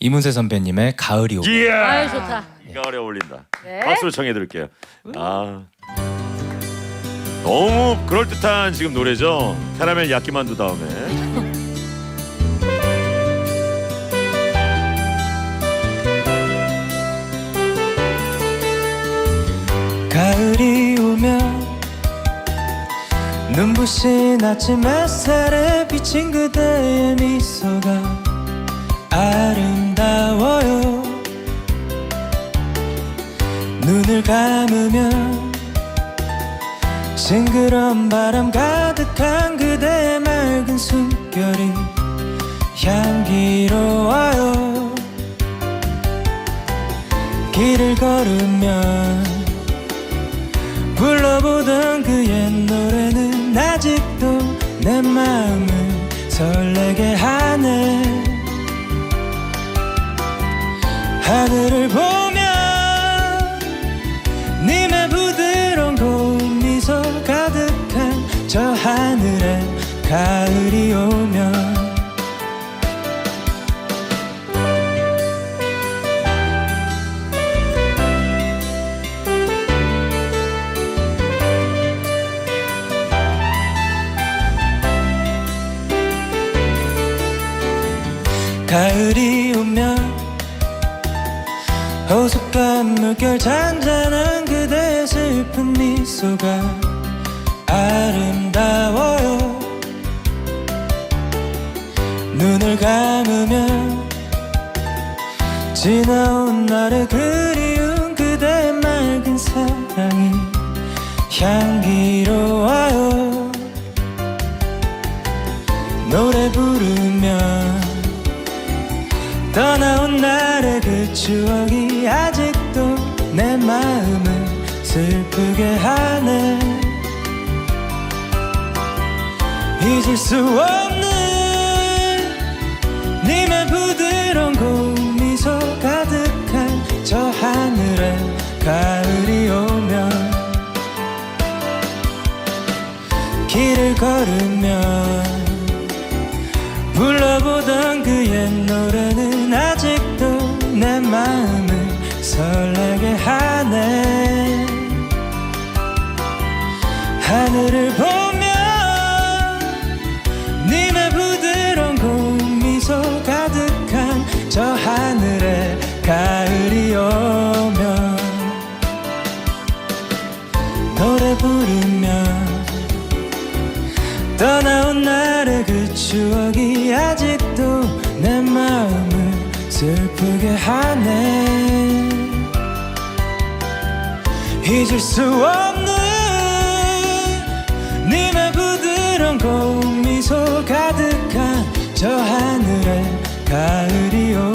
이문세 선배님의 가을이 오고 이야. 아유 좋다. 가을에 어울린다. 네. 박수로 청해 드릴게요. 아. 너무 그럴 듯한 지금 노래죠. 캐러멜 야끼만두 다음에. 가을이 오면 눈부신 아침 햇살에 비친 그대의 미소가 아름다워요. 눈을 감으면 싱그러운 바람 가득한 그대의 맑은 숨결이 향기로워요. 길을 걸으면 불러보던 그옛 노래는 아직도 내 마음을 설레게 하네 가을이 오면 가을이 오면 호숫가물 물결 잔잔한 그대의 슬픈 미소가 아름다워요 눈을 감으면 지나온 날의 그리운 그대의 맑은 사랑이 향기로워요. 노래 부르면 떠나온 날의 그 추억이 아직도 내 마음을 슬프게 하네. 잊을 수 없는 길을 걸으면 불러보던 그옛 노래는 아직도 내 마음을 설레게 하네. 하늘을 보 떠나온 날의 그 추억이 아직도 내 마음을 슬프게 하네. 잊을 수 없는 네 님의 부드러운 고운 미소 가득한 저 하늘의 가을이요